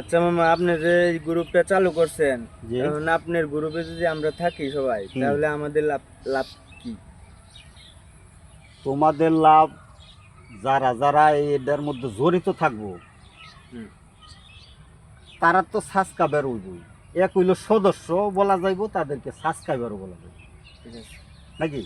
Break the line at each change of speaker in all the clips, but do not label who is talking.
আচ্ছা মামা আপনি যে গ্রুপটা চালু করছেন এখন আপনার গ্রুপে যদি আমরা থাকি সবাই তাহলে আমাদের লাভ লাভ কি?
তোমাদের লাভ যারা যারা এটার মধ্যে জড়িত থাকব তারা তো সাবস্ক্রাইবার হইবই এক হইল সদস্য বলা যাইব তাদেরকে সাবস্ক্রাইবারও বলা যাইব।
ঠিক
নাকি?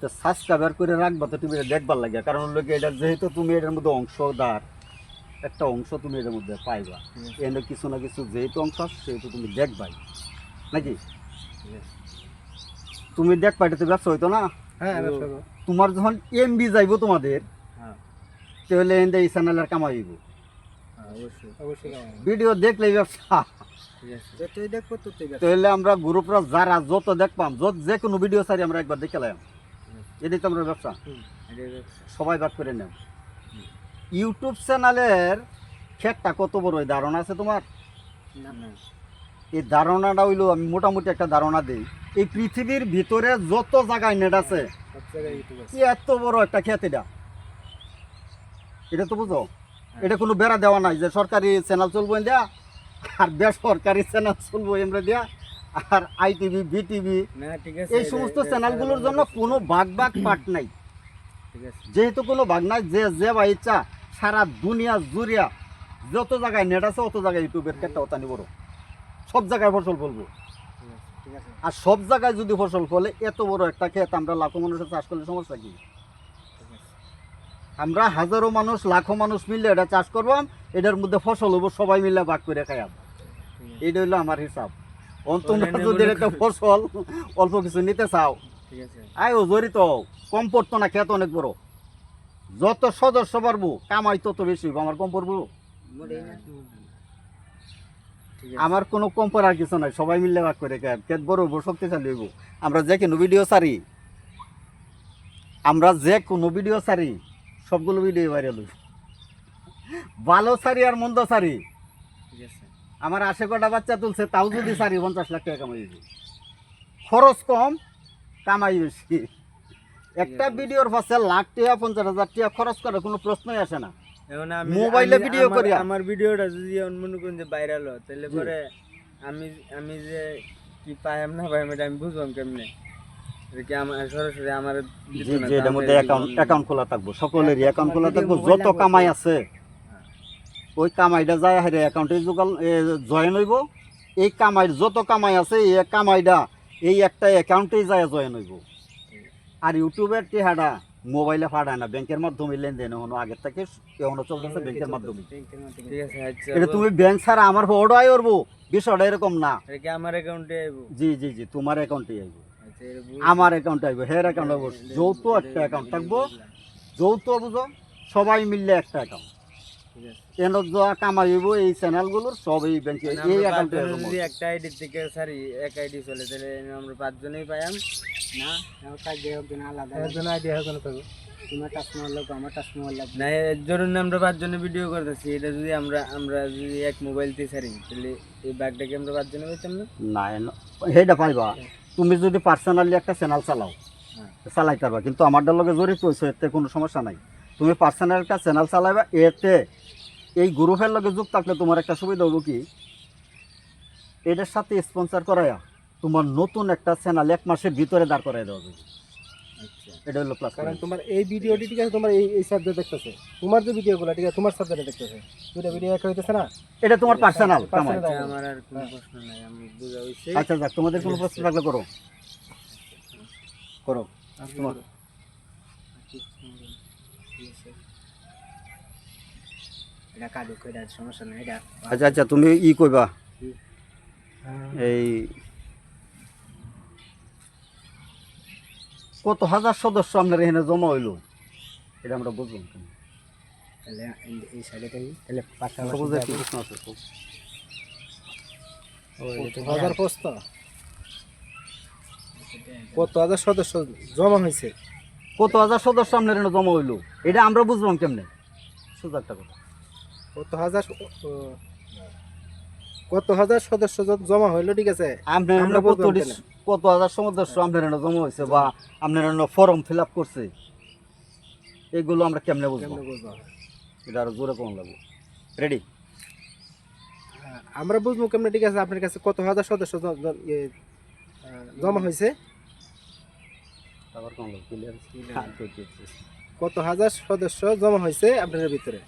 তো সাবস্ক্রাইবার করে রাখবা তো তুমি এটা দেখবার লাগে কারণ হলো কি এটা যেহেতু তুমি এটার মধ্যে অংশদার একটা অংশ তুমি এটার মধ্যে পাইবা। এনে কিছু না কিছু যেহেতু অংশ আছে, সেহেতু তুমি দেখবাই। নাকি? তুমি দেখবা এটা তো ব্যবসা হইতো না?
হ্যাঁ।
তোমার যখন এমবি যাইব তোমাদের
হ্যাঁ।
তাহলে এনে এই চ্যানেলের কামাইব
হ্যাঁ।
ভিডিও দেখলে ব্যবসা। তাহলে আমরা গ্রুপরা যারা যত দেখবাম যত যে কোনো ভিডিও সারি আমরা একবার দেখে লাম এটাই তো আমরা ব্যবসা। সবাই ভাগ করে নেন ইউটিউব চ্যানেলের ক্ষেতটা কত বড়? এই ধারণা আছে তোমার? এই ধারণাটা হইল আমি মোটামুটি একটা ধারণা দিই। এই পৃথিবীর ভিতরে যত জায়গায় নেট আছে এত বড় একটা ক্ষেত এটা। এটা তো বুঝো? এটা কোনো বেড়া দেওয়া নাই যে সরকারি চ্যানেল চলবো দেয়া আর বেসরকারি চ্যানেল চলবো এমরে দেয়া আর আইটিভি বিটিভি এই সমস্ত চ্যানেলগুলোর জন্য কোনো ভাগ ভাগ পাট নাই। যেহেতু কোনো ভাগ নাই যে যে বা ইচ্ছা সারা দুনিয়া জুড়িয়া যত জায়গায় নেট আছে অত জায়গায় ইউটিউবের ক্ষেত্রে অতানি বড় সব জায়গায় ফসল ফলবো। আর সব জায়গায় যদি ফসল ফলে এত বড় একটা ক্ষেত আমরা লাখো মানুষের চাষ করলে সমস্যা কি? আমরা হাজারো মানুষ লাখো মানুষ মিলে এটা চাষ করবাম এটার মধ্যে ফসল হব সবাই মিলে ভাগ করে খাইয়াম। এইটা হইল আমার হিসাব। যদি একটা ফসল অল্প কিছু নিতে চাও। আয় ও জড়িত। কম পড়তো না খেত অনেক বড়। যত সদস্য বাড়বো কামাই তত বেশি আমার কম পড়ব। আমার কোনো কম পড়ার কিছু নাই সবাই মিলে ভাগ করে খেত বড় হইবো শক্তিশালী হইব। আমরা যে কোনো ভিডিও সারি আমরা যে কোনো ভিডিও সারি সবগুলো ভিডিও ভাইরাল হইব। ভালো সারি আর মন্দ সারি আমার আশে কটা বাচ্চা তুলছে তাও যদি সারি পঞ্চাশ লাখ টাকা কামাই খরচ কম কামাই বেশি। একটা ভিডিওর পাশে লাখ টিয়া পঞ্চাশ হাজার টাকা খরচ করার কোনো প্রশ্নই আসে না।
এখন আমি
মোবাইলে ভিডিও করিয়া?
আমার ভিডিওটা যদি মনে করেন যে ভাইরাল হয় তাহলে পরে আমি আমি যে কি পাইম না পাইম এটা আমি বুঝবাম কেমনে? এটা কি আমার সরাসরি আমার দিত
জি
না,
জি এটার
তাহলে
মধ্যে অ্যাকাউন্ট খোলা থাকব। সকলেরই অ্যাকাউন্ট খোলা
যদি
থাকব। যত কামাই
আছে।
আছে ওই কামাইটা যায় হারে অ্যাকাউন্টে যোগাল জয়েন হইব। এই কামাইর যত কামাই আছে এই কামাইটা এই একটা অ্যাকাউন্টেই যায় জয়েন হইব। আর ইউটিউবের টেহাটা মোবাইলে ফাটায় না। ব্যাংকের মাধ্যমে লেনদেন এখনও আগের থেকে এখনও চলতেছে ব্যাংকের মাধ্যমে।
ঠিক আছে আচ্ছা
এটা তুমি ব্যাংক ছাড়া আমার ওটাই করব? বিষয়টা এরকম না।
আমার অ্যাকাউন্টে আইবো?
জি জি জি তোমার অ্যাকাউন্টে আইব।
আচ্ছা এটা বুঝ-
আমার অ্যাকাউন্টে আইব হের অ্যাকাউন্ট আইব যৌথ একটা অ্যাকাউন্ট থাকব। যৌথ বুঝো সবাই মিললে একটা অ্যাকাউন্ট।
ঠিক আছে।
এন যা কামাই হইব এই চ্যানেলগুলোর সব এই ব্যাংকে
মানে
এই
আমরা
অ্যাকাউন্টে
যদি একটা আইডি থেকে সারি এক আইডি চলে তাহলে আমরা পাঁচজনেই
না, আমার একজন। তোমার টাচ মোবাইল লাগবে, আমার টাচ মোবাইল লাগবে।
না এর আমরা পাঁচজনে ভিডিও করতেছি এটা যদি আমরা আমরা যদি এক মোবাইল দিয়ে সারি তাহলে এই ব্যাগটাকে আমরা পাঁচজনে পেতাম না
না এন- পাইবা তুমি যদি পার্সোনালি একটা চ্যানেল চালাও
হ্যাঁ।
চালাই পারবা কিন্তু আমারটার লগে জড়িত হয়েছে এতে কোনো সমস্যা নাই তুমি পার্সোনাল একটা চ্যানেল চালাইবা এতে এই গ্রুপের লগে যোগ থাকলে তোমার একটা সুবিধা হব কি? এটার সাথে স্পন্সর করায়া তোমার নতুন একটা চ্যানেল এক মাসের ভিতরে দাঁড় করাই দেওয়া যাবে।
আচ্ছা।
এটা হলো প্লাস
কারণ তোমার এই ভিডিওটি ঠিক আছে তোমার এই এই সাবজেক্ট দেখতেছে। তোমার যে ভিডিওগুলো ঠিক আছে তোমার সাবজেক্টে দেখতেছে। দুইটা ভিডিও এক হইতেছে না?
এটা তোমার পার্সোনাল
আচ্ছা, আমার আর কোনো প্রশ্ন নাই আমি বুঝা হইছে।
আচ্ছা যাক তোমাদের কোনো প্রশ্ন থাকলে করো। করো। তোমার
এটা কাটুক, এটা সমস্যা নাই, এটা
আচ্ছা আচ্ছা তুমি ই কইবা। এই কত হাজার সদস্য আপনার এখানে জমা হইল? এটা আমরা বুঝলাম কেন।
তাহলে এই- এই সাইডে তাহলে পাশাপাশি
সবুজের কি
যাব।
প্রশ্ন আছে?
কত হাজার পোস্ত কত হাজার সদস্য জমা হয়েছে
কত হাজার সদস্য আপনার এখানে জমা হইল? এটা আমরা বুঝলাম কেমনে? সোজা একটা কথা।
কত হাজার কত হাজার সদস্য জমা হইল ঠিক আছে?
আপনার কত কত হাজার সদস্য আপনার জমা হয়েছে বা আপনার ফর্ম ফিল আপ করছে? এগুলো আমরা কেমনে বুঝব? এটা আরও জোরে কম লাগবো। রেডি
হ্যাঁ, আমরা বুঝব কেমন ঠিক আছে? আপনার কাছে কত হাজার সদস্য ইয়ে, জমা হয়েছে
ক্লিয়ার
কত হাজার সদস্য জমা হয়েছে আপনার ভিতরে?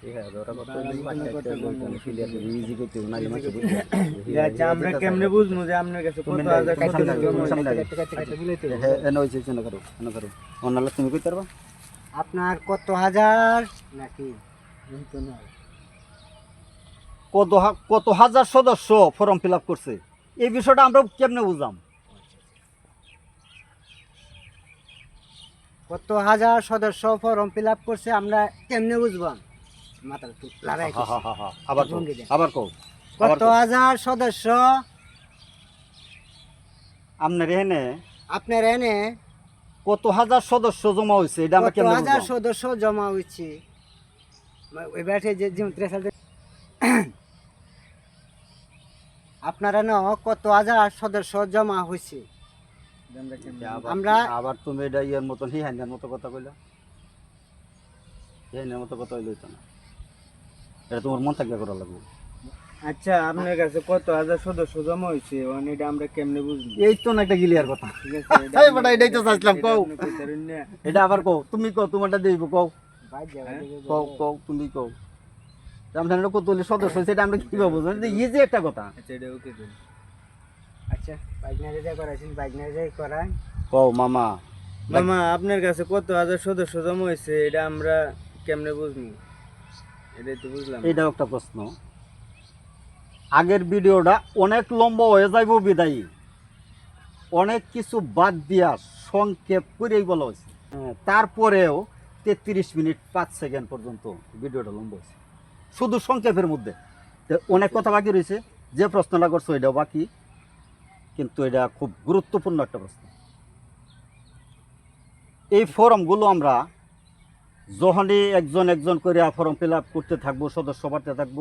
আমরা কেমনে বুঝব যে আপনার কাছে কত হাজার কত
তুমি কইতে পারবা?
আপনার হাজার? নাকি?
কত হা- কত হাজার সদস্য ফর্ম ফিল আপ করছে? এই বিষয়টা আমরা কেমনে বুঝাম?
কত হাজার সদস্য ফর্ম ফিল আপ করছে আমরা কেমনে বুঝবাম? মাথা একটু লড়াই
হা, হা, হা, হা। আবার কও
ভঙ্গি দেন।
আবার কও
কত হাজার সদস্য?
আপনার এখানে
আপনার এনে
কত হাজার সদস্য জমা হয়েছে এটা আমরা
কত
কেমনে
হাজার সদস্য জমা হয়েছে ওই ব্যাটে যে আপনার কত হাজার সদস্য জমা হয়েছে
আমরা
আবার-
আমরা-
আবার তুমি এটা ইয়ের মতন হিহানের মতো কথা কইলা। হিহানের মতো কথা হইল তো না। এটা তোমার মন থাকলে করা লাগবে।
আচ্ছা আপনার কাছে কত হাজার সদস্য জমা হয়েছে? এটা আমরা কেমনে বুঝব?
এই তো না একটা গিলিয়ার কথা।
ঠিক আছে এটা
বেটা, এটাই তো চাইছিলাম,
এটা
কও। এটা আবার কও তুমি কও তোমারটা দেব কও।
হ্যাঁ?
কও কও তুমি কও। কত হলে সদস্য সেটা আমরা এটা ইজি একটা কথা।
আচ্ছা এটা ওকে
আচ্ছা বাইকনারে যা করাইছেন বাইকনারে যাই করাই
কও মামা।
মামা আপনার কাছে কত হাজার সদস্য জমা হয়েছে এটা আমরা কেমনে বুঝব?
এইটাও একটা প্রশ্ন। আগের ভিডিওটা অনেক লম্বা হয়ে যাইব বিদায়ী। অনেক কিছু বাদ দিয়া সংক্ষেপ করেই বলা হয়েছে। হ্যাঁ, তারপরেও তেত্রিশ মিনিট পাঁচ সেকেন্ড পর্যন্ত ভিডিওটা লম্বা হয়েছে। শুধু সংক্ষেপের মধ্যে। অনেক কথা বাকি রয়েছে। যে প্রশ্নটা করছ এটাও বাকি। কিন্তু এটা খুব গুরুত্বপূর্ণ একটা প্রশ্ন। এই ফর্মগুলো আমরা যখনই একজন একজন করে ফর্ম ফিল আপ করতে থাকব সদস্য বাড়তে থাকব।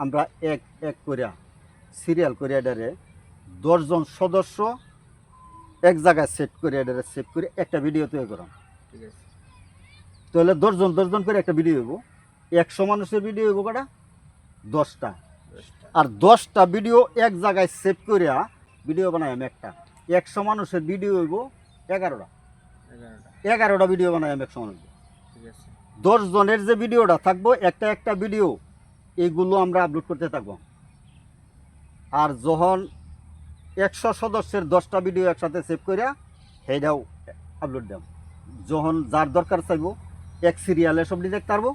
আমরা এক এক করিয়া সিরিয়াল করে এটারে দশজন সদস্য এক জায়গায় সেট করে এটারে সেভ করে একটা ভিডিও তৈরি করাম।
ঠিক আছে।
তাহলে দশজন দশজন করে একটা ভিডিও হইব। একশো মানুষের ভিডিও হইব কটা? দশটা। আর দশটা ভিডিও এক জায়গায় সেভ করিয়া ভিডিও বানাই আমি একটা। একশো মানুষের ভিডিও হইব এগারোটা।
এগারোটা।
ভিডিও বানাই আমি একশো মানুষ
ঠিক আছে
দশ জনের যে ভিডিওটা থাকব একটা একটা ভিডিও এইগুলো আমরা আপলোড করতে থাকব। আর যখন একশো সদস্যের দশটা ভিডিও একসাথে সেভ করে সেইটাও আপলোড দেব। যখন যার দরকার চাইব এক সিরিয়ালে সবটি দেখতে পারব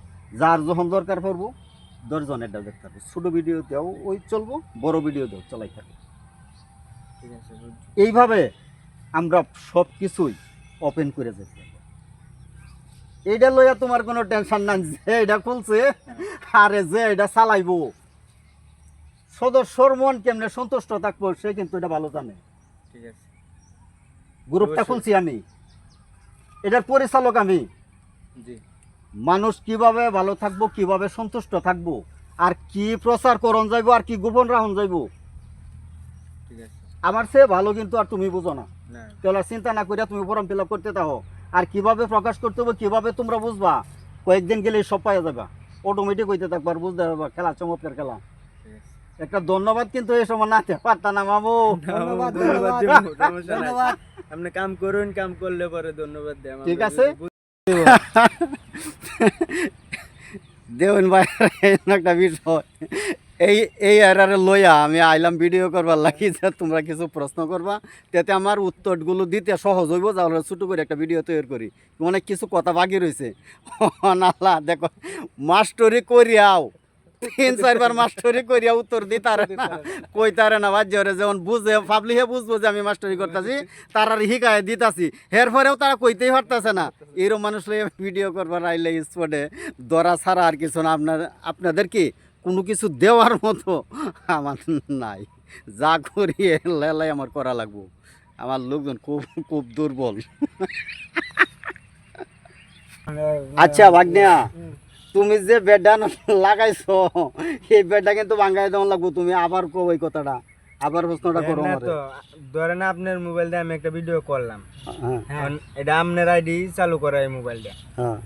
যার যখন দরকার পড়ব দশজনেরটাও দেখতে পারব। ছোটো ভিডিওতেও ওই চলবো বড় ভিডিওতেও চলাই থাকব।
ঠিক আছে
এইভাবে আমরা সব কিছুই ওপেন করে যেতে পারব। এইটা লইয়া তোমার কোনো টেনশন নাই যে এটা খুলছে আরে যে এটা চালাইবো। সদস্যর মন কেমনে সন্তুষ্ট থাকব সে কিন্তু এটা ভালো জানে।
ঠিক আছে।
গ্রুপটা খুলছি আমি। এটার পরিচালক আমি। মানুষ কীভাবে ভালো থাকব কীভাবে সন্তুষ্ট থাকব আর কি প্রচার করণ যাইবো আর কি গোপন রাখুন যাইবো। আমার চেয়ে ভালো কিন্তু আর তুমি বুঝো না। তাহলে চিন্তা না করিয়া তুমি ফর্ম ফিল আপ করতে থাকো। আর কীভাবে প্রকাশ করতে হবে কীভাবে তোমরা বুঝবা? কয়েকদিন গেলে সব পাওয়া যাবে। অটোমেটিক হইতে থাকবা আর বুঝতে পারবা খেলা চমৎকার খেলা। একটা ধন্যবাদ কিন্তু এই সময় না পারতা না মামু।
ধন্যবাদ,
আপনি কাম করুন কাম করলে পরে ধন্যবাদ দেন
ঠিক আছে? দেউন ভাই একটা বিষয়। এই এই এরারে লইয়া আমি আইলাম ভিডিও করবার লাগি যে তোমরা কিছু প্রশ্ন করবা তাতে আমার উত্তরগুলো দিতে সহজ হইব যাহলে ছোটো করে একটা ভিডিও তৈরি করি। অনেক কিছু কথা বাকি রয়েছে নাল্লা দেখো, মাস্টরি করিয়াও। তিন, চারবার মাস্টরি করিয়া উত্তর দিতারে না, কইতারে না বাজ্যরে যেমন বুঝে পাবলিকে বুঝব যে আমি মাস্টরি করতেছি, তারা হিকায় দিতাছি। এর পরেও তারা কইতেই পারতেছে না। এরকম মানুষ ভিডিও করবার আইলে স্পটে দরা ছাড়া আর কিছু না। আপনার, আপনাদের কি কোনো কিছু দেওয়ার মতো আমার নাই। যা করি লেলাই আমার করা লাগবো। আমার লোকজন খুব খুব দুর্বল। আচ্ছা ভাগ্নিয়া তুমি যে বেডটা লাগাইছো এই বেডটা কিন্তু ভাঙ্গাই দেওয়া লাগবো। তুমি আবার কো ওই কথাটা। আবার প্রশ্নটা করো
ধরেন আপনার মোবাইল দিয়ে আমি একটা ভিডিও করলাম।
হ্যাঁ।
এটা আপনার আইডি চালু করা এই মোবাইলটা।
হ্যাঁ।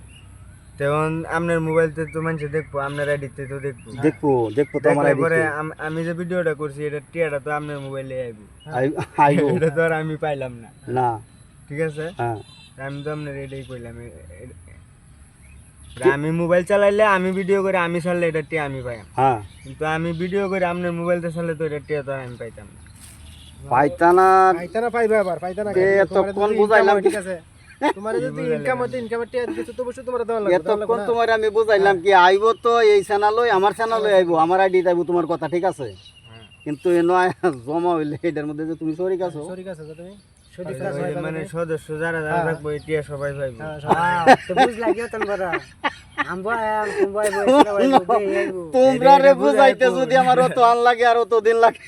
তেমন আপনার মোবাইলতে তো মানুষ দেখব আপনার আইডিতে তো দেখব
দেখব দেখব তো আমার
পরে আমি যে ভিডিওটা করছি এটা টিয়াটা তো আপনার মোবাইলে আইবো।
আইবো।
এটা তো আর আমি পাইলাম না।
না।
ঠিক আছে?
হ্যাঁ।
আমি তো আপনার এটাই কইলাম আমি মোবাইল চালাইলে আমি ভিডিও করে আমি ছাড়লে এটা টিয়া আমি পাইম
হ্যাঁ।
কিন্তু আমি ভিডিও করে আপনার মোবাইলতে ছাড়লে তো এটা টিয়া তো আমি পাইতাম না।
পাইতানা
পাইতানা পাইবে আবার পাইতানা
এতক্ষণ বুঝাইলাম
ঠিক আছে? তোমার যদি ইনকাম হতে ইনকামের টিয়া দিতে তো অবশ্যই তোমার দেওয়া লাগবে
এতক্ষণ তোমার আমি বুঝাইলাম কি আইবো তো এই চ্যানেলই আমার চ্যানেলই আইবো আমার আইডি আইবো তোমার কথা ঠিক আছে?
হ্যাঁ।
কিন্তু এ নয় জমা হইলে এটার মধ্যে যে তুমি শরিক আছো।
শরীর আছে তুমি?
সঠিক
ওই যে মানে সদস্য যারা যারা
হ্যাঁ।
থাকব এই সবাই পাইবো
হ্যাঁ, তো বুঝলা কি বড়?
তোমরা রে বুঝাইতে যদি আমার অত আন লাগে আর অত দিন লাগে।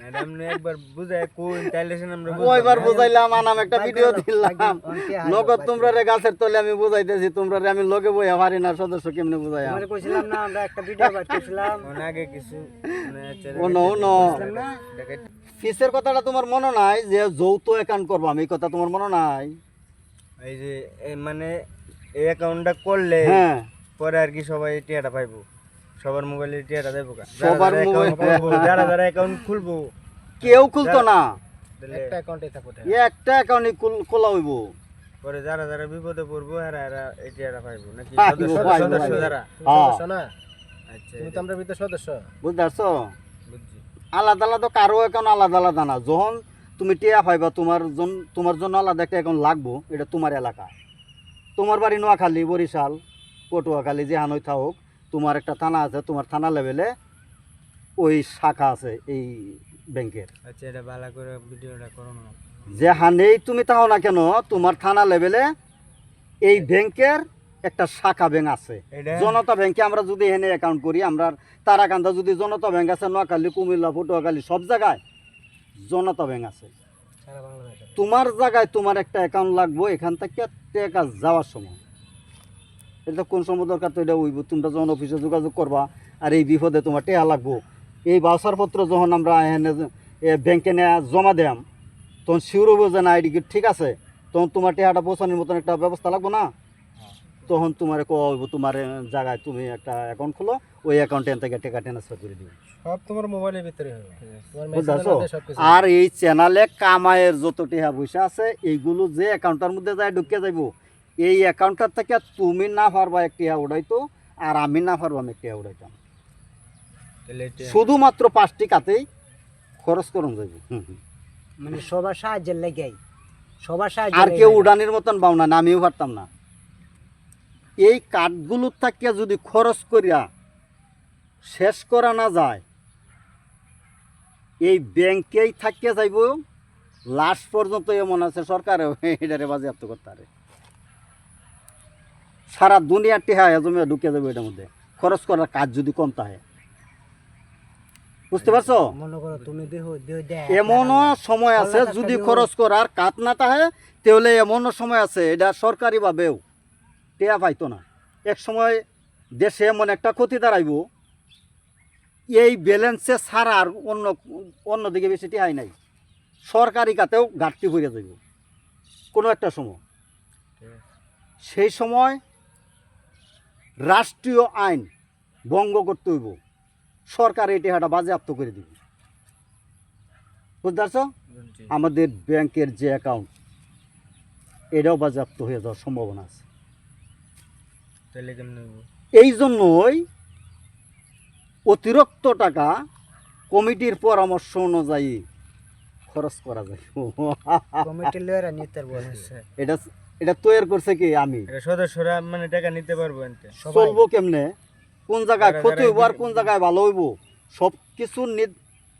ম্যাডাম একবার বুঝায় কোন তাইলে আমরা
ওইবার বুঝাইলাম আনাম একটা ভিডিও দিলাম। নগদ তোমরা রে গাছের তলে আমি বুঝাইতেছি তোমরা রে আমি লগে বই পারি না সদস্য কেমনে বুঝাই
আমরা কইছিলাম না আমরা একটা ভিডিও বানাইছিলাম
আগে কিছু মানে
ও নো। নো ফিসের কথাটা তোমার মনে নাই যে যৌথ অ্যাকাউন্ট করব আমি কথা তোমার মনে নাই?
এই যে মানে এই অ্যাকাউন্টটা করলে
হ্যাঁ।
পরে আর কি সবাই টিয়াটা পাইবো। সবার মোবাইলে টিয়াটা দেবো
সবার মোবাইল-
যারা যারা অ্যাকাউন্ট খুলবো
কেউ খুলতো না।
একটা অ্যাকাউন্টে থাকো
একটা অ্যাকাউন্টই খোলা হইব।
পরে যারা যারা বিপদে পড়ব এরা এরা এই পাইবো। নাকি সদস্য সদস্য যারা?
হ্যাঁ।
সদস্য না?
আচ্ছা।
তুমি তো আমরা ভিতরে সদস্য।
বুঝতে পারছ আলাদা আলাদা কারও অ্যাকাউন্ট আলাদা আলাদা না। যখন তুমি টিয়া পাইবা তোমার জন তোমার জন্য আলাদা একটা অ্যাকাউন্ট লাগবো এটা তোমার এলাকা। তোমার বাড়ি নোয়াখালী বরিশাল পটুয়াখালী যে হানই থাকুক। তোমার একটা থানা আছে তোমার থানা লেভেলে ওই শাখা আছে এই ব্যাংকের
আচ্ছা এটা ভালো করে ভিডিওটা করো না।
যে হানেই তুমি তাও না কেন তোমার থানা লেভেলে এই ব্যাংকের একটা শাখা ব্যাংক আছে। জনতা ব্যাংকে আমরা যদি এখানে অ্যাকাউন্ট করি আমরা তারাকান্দা যদি জনতা ব্যাংক আছে নোয়াখালী কুমিল্লা পটুয়াখালী সব জায়গায় জনতা ব্যাংক আছে। তোমার জায়গায় তোমার একটা অ্যাকাউন্ট লাগবো এখান থেকে টাকা যাওয়ার সময়। এটা কোন সময় দরকার তো এটা উইব তোমরা যখন অফিসে যোগাযোগ করবা আর এই বিপদে তোমার টেয়া লাগবো। এই বাউসারপত্র যখন আমরা এখানে ব্যাংকে নেওয়া জমা দেম তখন শিওর হব যে না আইডি ঠিক আছে। তখন তোমার টেহাটা পৌঁছানোর মতন একটা ব্যবস্থা লাগবো না? তখন তোমার কইব তোমার জায়গায় তুমি একটা অ্যাকাউন্ট খোলো ওই অ্যাকাউন্টে থেকে টাকা ট্রান্সফার করে দিবে
সব তোমার মোবাইলের ভিতরে?
আর এই চ্যানেলে কামায়ের যত টেহা পয়সা আছে এইগুলো যে অ্যাকাউন্টের মধ্যে যায় ঢুকে যাইব। এই অ্যাকাউন্টটার থেকে তুমি না পারবা একটি উড়াইতো আর আমি না পারবাম একটি উড়াইতাম। শুধুমাত্র পাঁচটি কাতেই খরচ করুন হুম।
মানে সবার সাহায্যের লেগে সবার সাহায্য
আর কেউ উড়ানির মতন বাউনা না আমিও পারতাম না। এই কাঠগুলোর থেকে যদি খরচ করিয়া শেষ করা না যায় এই ব্যাংকেই থাকিয়ে যাইব লাস্ট পর্যন্ত এমন আছে সরকারে এটারে বাজেয়াপ্ত করতে পারে। সারা দুনিয়ার টেহা জমে ঢুকে যাবে এটার মধ্যে। খরচ করার কাজ যদি কম থাকে বুঝতে পারছ?
মনে
এমনও সময় আছে যদি খরচ করার কাত না তাহে তাহলে এমনও সময় আছে এটা সরকারিভাবেও টেয়া পাইতো না। এক সময় দেশে এমন একটা ক্ষতি দাঁড়াইব এই ব্যালেন্সে ছাড়া আর অন্য অন্যদিকে বেশি টেহাই নাই। সরকারি কাতেও ঘাটতি পড়ে যাইব। কোনো একটা সময়। সেই সময় রাষ্ট্রীয় আইন ভঙ্গ করতে হইব। সরকার এই টেহাটা বাজেয়াপ্ত করে দিবে। বুঝতে পারছ? আমাদের ব্যাংকের যে অ্যাকাউন্ট এটাও বাজেয়াপ্ত হয়ে যাওয়ার সম্ভাবনা আছে? এই জন্যই অতিরিক্ত টাকা কমিটির পরামর্শ অনুযায়ী খরচ করা যায়। এটা এটা তৈরি করছে কি আমি?
সদস্যরা মানে টাকা নিতে পারব
চলবো কেমনে? কোন জায়গায় ক্ষতি হইব আর কোন জায়গায় ভালো হইব? সব কিছু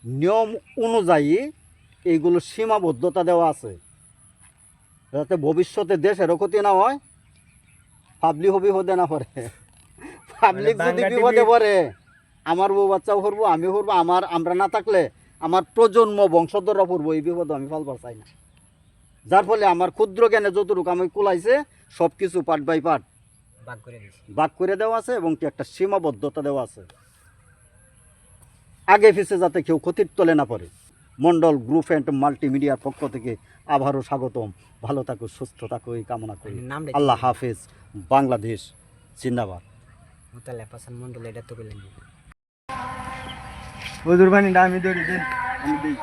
নিয়ম অনুযায়ী এইগুলো সীমাবদ্ধতা দেওয়া আছে। যাতে ভবিষ্যতে দেশেরও ক্ষতি না হয় পাবলিক হবি হতে না পারে পাবলিক যদি
বাংলা
বিপদে পড়ে আমার বউ বাচ্চাও করব আমি করব আমার আমরা না থাকলে আমার প্রজন্ম বংশধররা পড়ব এই বিপদ আমি ফালবার চাই না। যার ফলে আমার ক্ষুদ্র জ্ঞানে যতটুকু আমি কুলাইছে সব কিছু পার্ট বাই পার্ট
ভাগ করে
ভাগ করে দেওয়া আছে এবং কি একটা সীমাবদ্ধতা দেওয়া আছে। আগে পিছে যাতে কেউ ক্ষতির তলে না পড়ে। মন্ডল গ্রুপ অ্যান্ড মাল্টিমিডিয়ার পক্ষ থেকে আবারও স্বাগতম। ভালো থাকো সুস্থ থাকো এই কামনা করি।
নাম
আল্লাহ হাফেজ। বাংলাদেশ জিন্দাবাদ।
মন্ডল এটা তো করলেন
ওই আমি ধরি দেন আমি দিই।